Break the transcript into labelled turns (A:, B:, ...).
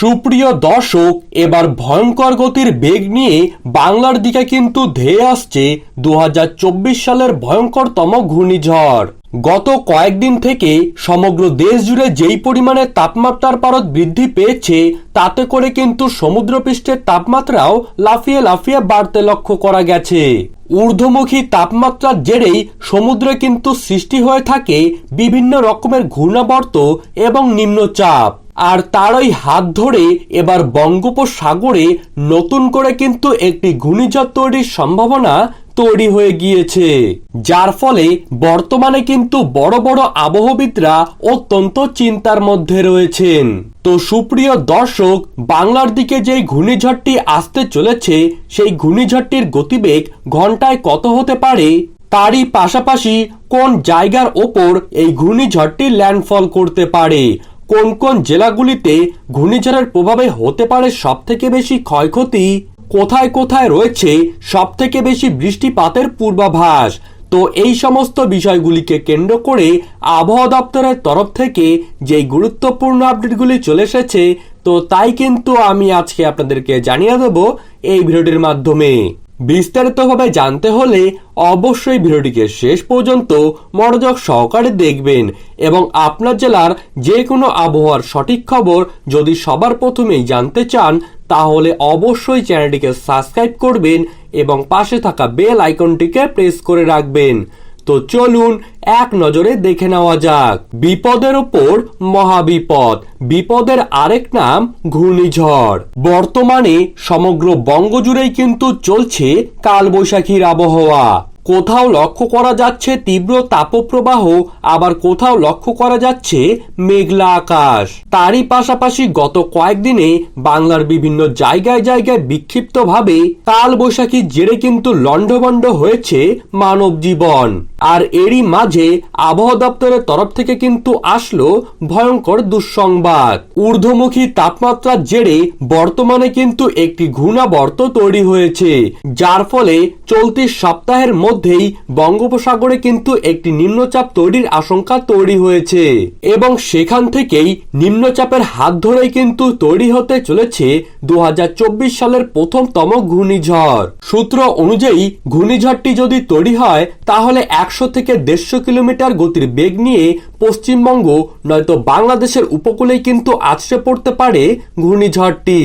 A: সুপ্রিয় দর্শক, এবার ভয়ঙ্কর গতির বেগ নিয়ে বাংলার দিকে কিন্তু ধেয়ে আসছে দু হাজার চব্বিশ সালের ভয়ঙ্করতম ঘূর্ণিঝড়। গত কয়েকদিন থেকে সমগ্র দেশ জুড়ে যেই পরিমাণে তাপমাত্রার পারদ বৃদ্ধি পেয়েছে, তাতে করে কিন্তু সমুদ্রপৃষ্ঠের তাপমাত্রাও লাফিয়ে লাফিয়ে বাড়তে লক্ষ্য করা গেছে। ঊর্ধ্বমুখী তাপমাত্রার জেরেই সমুদ্রে কিন্তু সৃষ্টি হয়ে থাকে বিভিন্ন রকমের ঘূর্ণাবর্ত এবং নিম্নচাপ। আর তারই হাত ধরে এবার বঙ্গোপসাগরে নতুন করে কিন্তু একটি ঘূর্ণিঝড় তৈরির সম্ভাবনা তৈরি হয়ে গিয়েছে। যার ফলে বর্তমানে কিন্তু বড় বড় আবহবিদরা অত্যন্ত চিন্তার মধ্যে রয়েছেন। তো সুপ্রিয় দর্শক, বাংলার দিকে যেই ঘূর্ণিঝড়টি আসতে চলেছে, সেই ঘূর্ণিঝড়টির গতিবেগ ঘন্টায় কত হতে পারে? তারই পাশাপাশি কোন জায়গার ওপর এই ঘূর্ণিঝড়টি ল্যান্ডফল করতে পারে? কোন কোন জেলাগুলিতে ঘূর্ণিঝড়ের প্রভাবে হতে পারে সব থেকে বেশি ক্ষয়ক্ষতি? কোথায় কোথায় রয়েছে সব থেকে বেশি বৃষ্টিপাতের পূর্বাভাস? তো এই সমস্ত বিষয়গুলিকে কেন্দ্র করে আবহাওয়া দপ্তরের তরফ থেকে যে গুরুত্বপূর্ণ আপডেটগুলি চলে এসেছে, তো তাই কিন্তু আমি আজকে আপনাদেরকে জানিয়ে দেব এই ভিডিওটির মাধ্যমে। বিস্তারিতভাবে জানতে হলে অবশ্যই ভিডিওটিকে শেষ পর্যন্ত মনোযোগ সহকারে দেখবেন এবং আপনার জেলার যে কোনো আবহাওয়ার সঠিক খবর যদি সবার প্রথমেই জানতে চান, তাহলে অবশ্যই চ্যানেলটিকে সাবস্ক্রাইব করবেন এবং পাশে থাকা বেল আইকনটিকে প্রেস করে রাখবেন। তো চলুন এক নজরে দেখে নেওয়া যাক। বিপদের ওপর মহাবিপদ। বিপদের আরেক নাম ঘূর্ণিঝড়। বর্তমানে সমগ্র বঙ্গজুড়েই কিন্তু চলছে কালবৈশাখীর আবহাওয়া। কোথাও লক্ষ্য করা যাচ্ছে তীব্র তাপপ্রবাহ, আবার কোথাও লক্ষ্য করা যাচ্ছে মেঘলা আকাশ। তারই পাশাপাশি গত কয়েকদিনে বাংলার বিভিন্ন জায়গায় জায়গায় বিক্ষিপ্তভাবে কাল বৈশাখীর জেরে কিন্তু লণ্ডভণ্ড হয়েছে মানব জীবন। আর এরই মাঝে আবহাওয়া দপ্তরের তরফ থেকে কিন্তু আসলো ভয়ঙ্কর দুঃসংবাদ। ঊর্ধ্বমুখী তাপমাত্রার জেরে বর্তমানে কিন্তু একটি ঘূর্ণাবর্ত তৈরি হয়েছে, যার ফলে চলতি সপ্তাহের মধ্যেই বঙ্গোপসাগরে কিন্তু একটি নিম্নচাপ তৈরির আশঙ্কা তৈরি হয়েছে। এবং সেখান থেকেই নিম্নচাপের হাত ধরেই কিন্তু তৈরি হতে চলেছে দু হাজার চব্বিশ সালের প্রথমতম ঘূর্ণিঝড়। সূত্র অনুযায়ী, ঘূর্ণিঝড়টি যদি তৈরি হয়, তাহলে একশো থেকে দেড়শো কিলোমিটার গতির বেগ নিয়ে পশ্চিমবঙ্গ, নয়তো বাংলাদেশের উপকূলেই কিন্তু আছড়ে পড়তে পারে ঘূর্ণিঝড়টি।